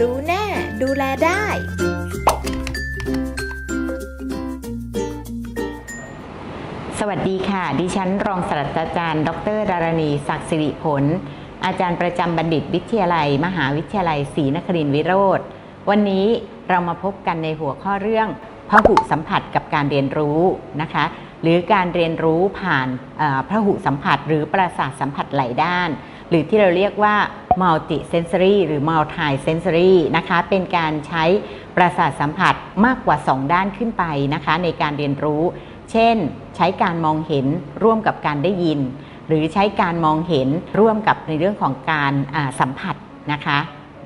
รู้แน่ ดูแลได้ สวัสดีค่ะ ดิฉันรองศาสตราจารย์ ดรดารณีศักดิ์สิริผล อาจารย์ประจำบัณฑิตวิทยาลัย มหาวิทยาลัยศรีนครินทรวิโรธวันนี้เรามาพบกันในหัวข้อเรื่องพหุสัมผัสกับการเรียนรู้นะคะ หรือการเรียนรู้ผ่านพหุสัมผัส หรือประสาทสัมผัสหลายด้าน หรือที่เราเรียกว่า multi sensory หรือ multi sensory นะคะเป็นการใช้ประสาทสัมผัสมากกว่า 2 ด้านขึ้นไปนะคะ ในการเรียนรู้ เช่น ใช้การมองเห็นร่วมกับการได้ยิน หรือใช้การมองเห็นร่วมกับในเรื่องของการสัมผัสนะคะ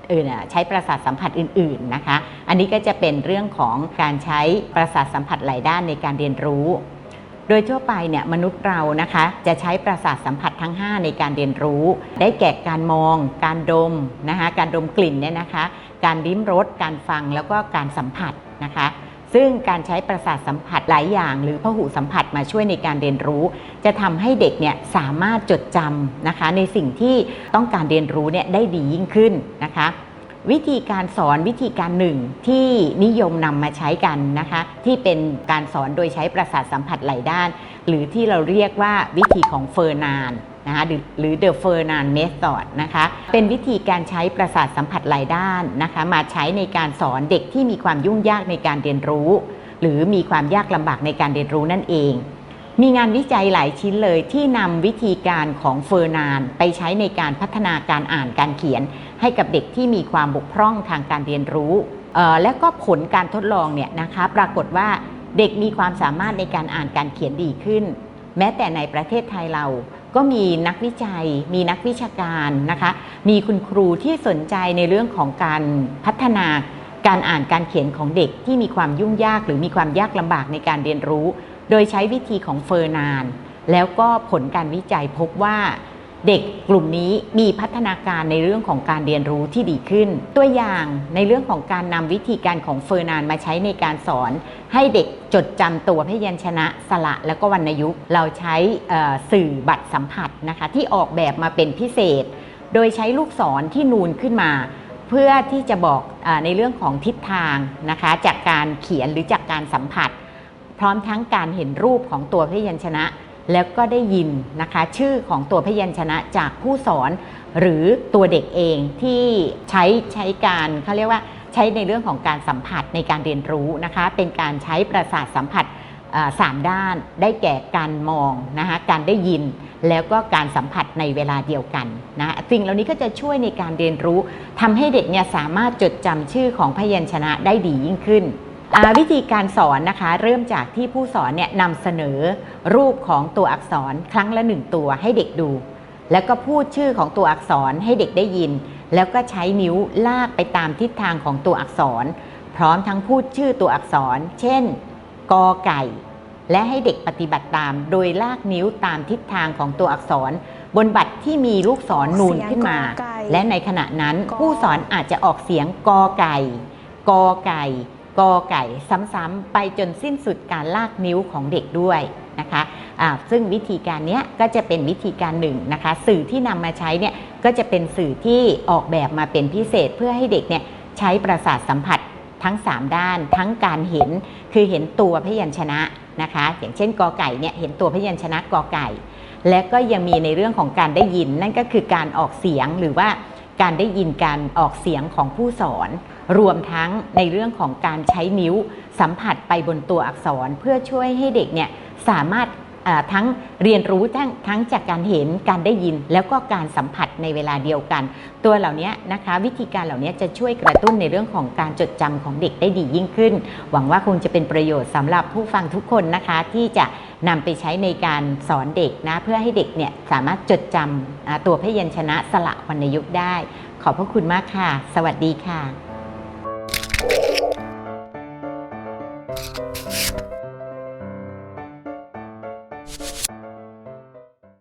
เออใช้ประสาทสัมผัสอื่น ๆ นะคะ อันนี้ก็จะเป็นเรื่องของการใช้ประสาทสัมผัสหลายด้านในการเรียนรู้ โดยทั่วไปเนี่ยมนุษย์เรานะคะจะใช้ประสาทสัมผัสทั้ง 5 ในการเรียนรู้ ได้แก่การมอง การดมนะคะการดมกลิ่นเนี่ยนะคะการลิ้มรสการฟังแล้วก็การสัมผัสนะคะซึ่งการใช้ประสาทสัมผัสหลายอย่าง หรือพหุสัมผัสมาช่วยในการเรียนรู้ จะทำให้เด็กเนี่ยสามารถจดจำนะคะในสิ่งที่ต้องการเรียนรู้เนี่ยได้ดียิ่งขึ้นนะคะ วิธีการสอนวิธีการหนึ่งที่นิยมนำมาใช้กันนะคะ ที่เป็นการสอนโดยใช้ประสาทสัมผัสหลายด้าน หรือที่เราเรียกว่าวิธีของเฟอร์นานนะคะหรือหรือ The Fernan Method นะคะเป็นวิธีการใช้ประสาทสัมผัสหลายด้านนะคะมาใช้ในการสอนเด็กที่มีความยุ่งยากในการเรียนรู้ หรือมีความยากลำบากในการเรียนรู้นั่นเอง มีงานวิจัยหลายชิ้นเลยที่นำวิธีการของเฟอร์นานไปใช้ในการพัฒนาการอ่านการเขียน ให้กับเด็กที่มีความบกพร่องทางการเรียนรู้ และก็ผลการทดลองเนี่ยนะคะปรากฏว่าเด็กมีความสามารถในการอ่านการเขียนดีขึ้น แม้แต่ในประเทศไทยเราก็มีนักวิจัย มีนักวิชาการนะคะ มีคุณครูที่สนใจในเรื่องของการพัฒนาการอ่านการเขียนของเด็กที่มีความยุ่งยากหรือมีความยากลำบากในการเรียนรู้ โดยใช้วิธีของเฟอร์นาน แล้วก็ผลการวิจัยพบว่าเด็กกลุ่มนี้มีพัฒนาการในเรื่องของการเรียนรู้ที่ดีขึ้น ตัวอย่างในเรื่องของการนำวิธีการของเฟอร์นานมาใช้ในการสอน ให้เด็กจดจำตัวพยัญชนะสระแล้วก็วรรณยุกต์เราใช้สื่อบัตรสัมผัสนะคะที่ออกแบบมาเป็นพิเศษ โดยใช้ลูกศรที่นูนขึ้นมา เพื่อที่จะบอกอในเรื่องของทิศทางนะคะจากการเขียนหรือจากการสัมผัส พร้อมทั้งการเห็นรูปของตัวพยัญชนะ แล้วก็ได้ยินนะคะชื่อของตัวพยัญชนะจากผู้สอน หรือตัวเด็กเองที่ใช้ใช้การเขาเรียกว่าใช้ในเรื่องของการสัมผัสในการเรียนรู้นะคะเป็นการใช้ประสาทสัมผัสสามด้านได้แก่การมองนะคะการได้ยินแล้วก็การสัมผัสในเวลาเดียวกันนะสิ่งเหล่านี้ก็จะช่วยในการเรียนรู้ทำให้เด็กเนี่ยสามารถจดจำชื่อของพยัญชนะได้ดียิ่งขึ้น วิธีการสอนนะคะเริ่มจากที่ผู้สอนเนี่ยนำเสนอรูปของตัวอักษรครั้งละหนึ่งตัวให้เด็กดู แล้วก็พูดชื่อของตัวอักษรให้เด็กได้ยิน แล้วก็ใช้นิ้วลากไปตามทิศทางของตัวอักษร พร้อมทั้งพูดชื่อตัวอักษร เช่นกอไก่ และให้เด็กปฏิบัติตาม โดยลากนิ้วตามทิศทางของตัวอักษร บนบัตรที่มีลูกศรนูนขึ้นมาเสียงกอไก่และในขณะนั้นกอผู้สอนอาจจะออกเสียงกอไก่กอไก่ กอไก่ซ้ำๆไปจนสิ้นสุดการลากนิ้วของเด็กด้วยนะคะซึ่งวิธีการนี้ก็จะเป็นวิธีการหนึ่งนะคะ สื่อที่นำมาใช้เนี่ยก็จะเป็นสื่อที่ออกแบบมาเป็นพิเศษเพื่อให้เด็กเนี่ยใช้ประสาทสัมผัสทั้ง 3 ด้าน ทั้งการเห็นคือเห็นตัวพยัญชนะนะคะ อย่างเช่นกอไก่เนี่ยเห็นตัวพยัญชนะกอไก่ และก็ยังมีในเรื่องของการได้ยิน นั่นก็คือการออกเสียงหรือว่าการได้ยินการออกเสียงของผู้สอน รวมทั้งในเรื่องของการใช้นิ้วสัมผัสไปบนตัวอักษร เพื่อช่วยให้เด็กเนี่ยสามารถทั้งเรียนรู้ทั้งทั้งจากการเห็นการได้ยิน แล้วก็การสัมผัสในเวลาเดียวกัน ตัวเหล่านี้นะคะวิธีการเหล่านี้จะช่วยกระตุ้นในเรื่องของการจดจำของเด็กได้ดียิ่งขึ้น หวังว่าคงจะเป็นประโยชน์สำหรับผู้ฟังทุกคนนะคะ ที่จะนำไปใช้ในการสอนเด็กนะเพื่อให้เด็กเนี่ยสามารถจดจำอ่าตัวพยัญชนะสละวรรณยุกต์ได้ ขอบพระคุณมากค่ะ สวัสดีค่ะ